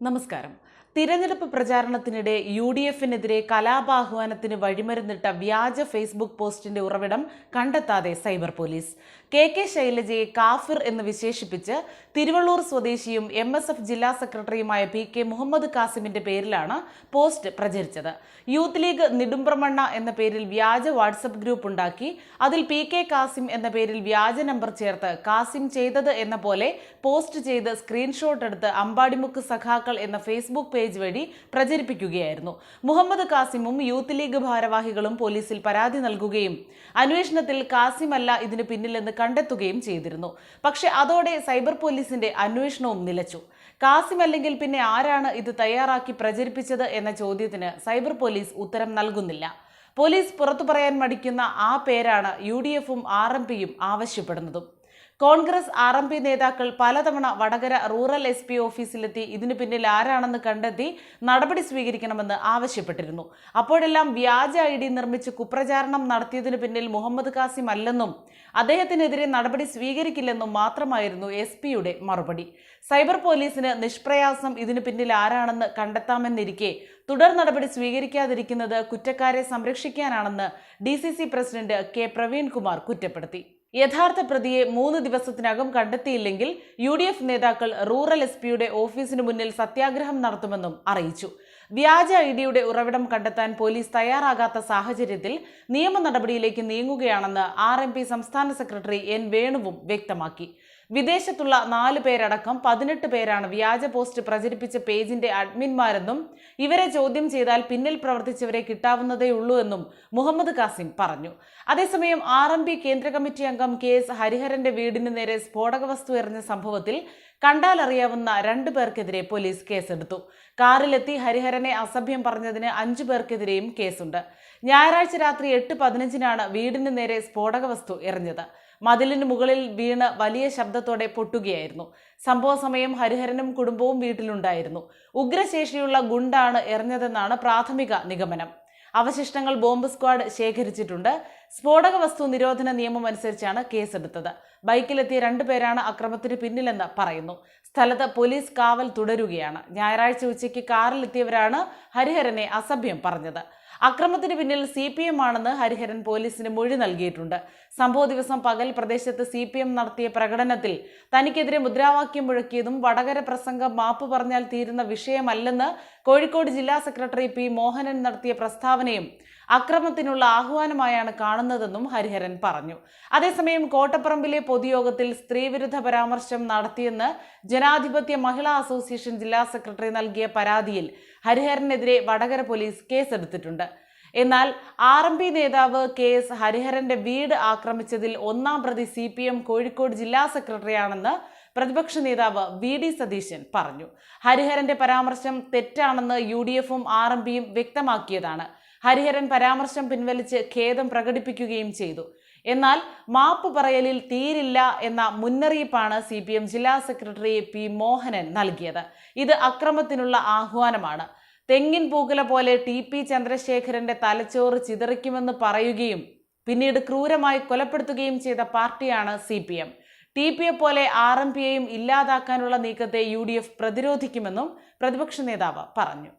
നമസ്കാരം. തിരഞ്ഞെടുപ്പ് പ്രചാരണത്തിനിടെ U D എഫിനെതിരെ കലാപാഹ്വാനത്തിന് വഴിമരുന്നിട്ട വ്യാജ ഫേസ്ബുക്ക് പോസ്റ്റിന്റെ ഉറവിടം കണ്ടെത്താതെ സൈബർ പോലീസ്. കെ കെ ശൈലജയെ കാഫിർ എന്ന് വിശേഷിപ്പിച്ച് തിരുവള്ളൂർ സ്വദേശിയും എം എസ് എഫ് ജില്ലാ സെക്രട്ടറിയുമായ പി കെ മുഹമ്മദ് കാസിമിന്റെ പേരിലാണ് പോസ്റ്റ് പ്രചരിച്ചത്. യൂത്ത് ലീഗ് നിടുംബ്രമണ്ണ എന്ന പേരിൽ വ്യാജ വാട്സപ്പ് ഗ്രൂപ്പ് ഉണ്ടാക്കി അതിൽ പി കെ കാസിം എന്ന പേരിൽ വ്യാജ നമ്പർ ചേർത്ത് കാസിം ചെയ്തത് എന്ന പോലെ പോസ്റ്റ് ചെയ്ത് സ്ക്രീൻഷോട്ട് എടുത്ത് അമ്പാടിമുക്ക് സഖാക്കൾ എന്ന ഫേസ്ബുക്ക് പേജ് വഴി പ്രചരിപ്പിക്കുകയായിരുന്നു. മുഹമ്മദ് കാസിമും യൂത്ത് ലീഗ് ഭാരവാഹികളും പോലീസിൽ പരാതി നൽകുകയും അന്വേഷണത്തിൽ കാസിമല്ല ഇതിന് പിന്നിലെന്ന് കണ്ടെത്തുകയും ചെയ്തിരുന്നു. പക്ഷെ അതോടെ സൈബർ പോലീസിന്റെ അന്വേഷണവും നിലച്ചു. കാസിം അല്ലെങ്കിൽ പിന്നെ ആരാണ് ഇത് തയ്യാറാക്കി പ്രചരിപ്പിച്ചത് എന്ന ചോദ്യത്തിന് സൈബർ പോലീസ് ഉത്തരം നൽകുന്നില്ല. പോലീസ് പുറത്തു പറയാൻ മടിക്കുന്ന ആ പേരാണ് യു ഡി എഫും ആർ എം പിയും ആവശ്യപ്പെടുന്നതും. കോൺഗ്രസ് ആർ എം പി നേതാക്കൾ പലതവണ വടകര റൂറൽ എസ് പി ഓഫീസിലെത്തി. ഇതിനു പിന്നിൽ ആരാണെന്ന് കണ്ടെത്തി നടപടി സ്വീകരിക്കണമെന്ന് ആവശ്യപ്പെട്ടിരുന്നു. അപ്പോഴെല്ലാം വ്യാജ ഐ ഡി നിർമ്മിച്ച് കുപ്രചാരണം നടത്തിയതിനു പിന്നിൽ മുഹമ്മദ് കാസിം അല്ലെന്നും അദ്ദേഹത്തിനെതിരെ നടപടി സ്വീകരിക്കില്ലെന്നും മാത്രമായിരുന്നു എസ് പിയുടെ മറുപടി. സൈബർ പോലീസിന് നിഷ്പ്രയാസം ഇതിനു പിന്നിൽ ആരാണെന്ന് കണ്ടെത്താമെന്നിരിക്കെ തുടർ നടപടി സ്വീകരിക്കാതിരിക്കുന്നത് കുറ്റക്കാരെ സംരക്ഷിക്കാനാണെന്ന് ഡി പ്രസിഡന്റ് കെ പ്രവീൺകുമാർ കുറ്റപ്പെടുത്തി. യഥാർത്ഥ പ്രതിയെ മൂന്ന് ദിവസത്തിനകം കണ്ടെത്തിയില്ലെങ്കിൽ യു ഡി എഫ് നേതാക്കൾ റൂറൽ എസ് പിയുടെ ഓഫീസിന് മുന്നിൽ സത്യാഗ്രഹം നടത്തുമെന്നും അറിയിച്ചു. വ്യാജ ഐ ഡിയുടെ ഉറവിടം കണ്ടെത്താൻ പോലീസ് തയ്യാറാകാത്ത സാഹചര്യത്തിൽ നിയമ നടപടിയിലേക്ക് നീങ്ങുകയാണെന്ന് ആർ എം പി സംസ്ഥാന സെക്രട്ടറി എൻ വേണുവും വ്യക്തമാക്കി. വിദേശത്തുള്ള നാല് പേരടക്കം പതിനെട്ട് പേരാണ് വ്യാജ പോസ്റ്റ് പ്രചരിപ്പിച്ച പേജിന്റെ അഡ്മിൻമാരെന്നും ഇവരെ ചോദ്യം ചെയ്താൽ പിന്നിൽ പ്രവർത്തിച്ചവരെ കിട്ടാവുന്നതേ ഉള്ളൂ എന്നും മുഹമ്മദ് കാസിം പറഞ്ഞു. അതേസമയം ആർ എം പി കേന്ദ്ര കമ്മിറ്റി അംഗം കെ എസ് ഹരിഹരന്റെ വീടിന് നേരെ സ്ഫോടക വസ്തു എറിഞ്ഞ സംഭവത്തിൽ കണ്ടാലറിയാവുന്ന രണ്ടു പേർക്കെതിരെ പോലീസ് കേസെടുത്തു. കാറിലെത്തി ഹരിഹരനെ അസഭ്യം പറഞ്ഞതിന് അഞ്ചു പേർക്കെതിരെയും കേസുണ്ട്. ഞായറാഴ്ച രാത്രി എട്ട് പതിനഞ്ചിനാണ് വീടിന് നേരെ സ്ഫോടക വസ്തു എറിഞ്ഞത്. മതിലിന് മുകളിൽ വീണ് വലിയ ശബ്ദത്തോടെ പൊട്ടുകയായിരുന്നു. സംഭവ സമയം ഹരിഹരനും കുടുംബവും വീട്ടിലുണ്ടായിരുന്നു. ഉഗ്രശേഷിയുള്ള ഗുണ്ടാണ് എറിഞ്ഞതെന്നാണ് പ്രാഥമിക നിഗമനം. അവശിഷ്ടങ്ങൾ ബോംബ് സ്ക്വാഡ് ശേഖരിച്ചിട്ടുണ്ട്. സ്ഫോടക വസ്തു നിരോധന നിയമം അനുസരിച്ചാണ് കേസെടുത്തത്. ബൈക്കിലെത്തിയ രണ്ടുപേരാണ് അക്രമത്തിന് പിന്നിലെന്ന് പറയുന്നു. സ്ഥലത്ത് പോലീസ് കാവൽ തുടരുകയാണ്. ഞായറാഴ്ച ഉച്ചയ്ക്ക് കാറിലെത്തിയവരാണ് ഹരിഹരനെ അസഭ്യം പറഞ്ഞത്. അക്രമത്തിന് പിന്നിൽ സി പി എം ആണെന്ന് ഹരിഹരൻ പോലീസിന് മൊഴി നൽകിയിട്ടുണ്ട്. സംഭവ ദിവസം പകൽ പ്രദേശത്ത് സി പി എം നടത്തിയ പ്രകടനത്തിൽ തനിക്കെതിരെ മുദ്രാവാക്യം മുഴക്കിയതും വടകര പ്രസംഗം മാപ്പ് പറഞ്ഞാൽ തീരുന്ന വിഷയമല്ലെന്ന് കോഴിക്കോട് ജില്ലാ സെക്രട്ടറി പി മോഹനൻ നടത്തിയ പ്രസ്താവനയും അക്രമത്തിനുള്ള ആഹ്വാനമായാണ് കാണുന്നതെന്നും ഹരിഹരൻ പറഞ്ഞു. അതേസമയം കോട്ടപ്പറമ്പിലെ പൊതുയോഗത്തിൽ സ്ത്രീവിരുദ്ധ പരാമർശം നടത്തിയെന്ന് ജനാധിപത്യ മഹിളാ അസോസിയേഷൻ ജില്ലാ സെക്രട്ടറി നൽകിയ പരാതിയിൽ ഹരിഹരനെതിരെ വടകര പോലീസ് കേസെടുത്തിട്ടുണ്ട്. എന്നാൽ ആർ എം പി നേതാവ് കെ എസ് ഹരിഹരന്റെ വീട് ആക്രമിച്ചതിൽ ഒന്നാം പ്രതി സി പി എം കോഴിക്കോട് ജില്ലാ സെക്രട്ടറിയാണെന്ന് പ്രതിപക്ഷ നേതാവ് വി ഡി സതീശൻ പറഞ്ഞു. ഹരിഹരന്റെ പരാമർശം തെറ്റാണെന്ന് യു ഡി എഫും ആർ എം പിയും വ്യക്തമാക്കിയതാണ്. ഹരിഹരൻ പരാമർശം പിൻവലിച്ച് ഖേദം പ്രകടിപ്പിക്കുകയും ചെയ്തു. എന്നാൽ മാപ്പ് പറയലിൽ തീരില്ല എന്ന മുന്നറിയിപ്പാണ് സി പി എം ജില്ലാ സെക്രട്ടറി പി മോഹനൻ നൽകിയത്. ഇത് അക്രമത്തിനുള്ള ആഹ്വാനമാണ്. തെങ്ങിൻ പൂക്കുല പോലെ ടി പി ചന്ദ്രശേഖരന്റെ തലച്ചോറ് ചിതറിക്കുമെന്ന് പറയുകയും പിന്നീട് ക്രൂരമായി കൊലപ്പെടുത്തുകയും ചെയ്ത പാർട്ടിയാണ് സി പി എം ടി പിയെ പോലെ ആർ എം പിയെയും ഇല്ലാതാക്കാനുള്ള നീക്കത്തെ യു ഡി എഫ് പ്രതിരോധിക്കുമെന്നും പ്രതിപക്ഷ നേതാവ് പറഞ്ഞു.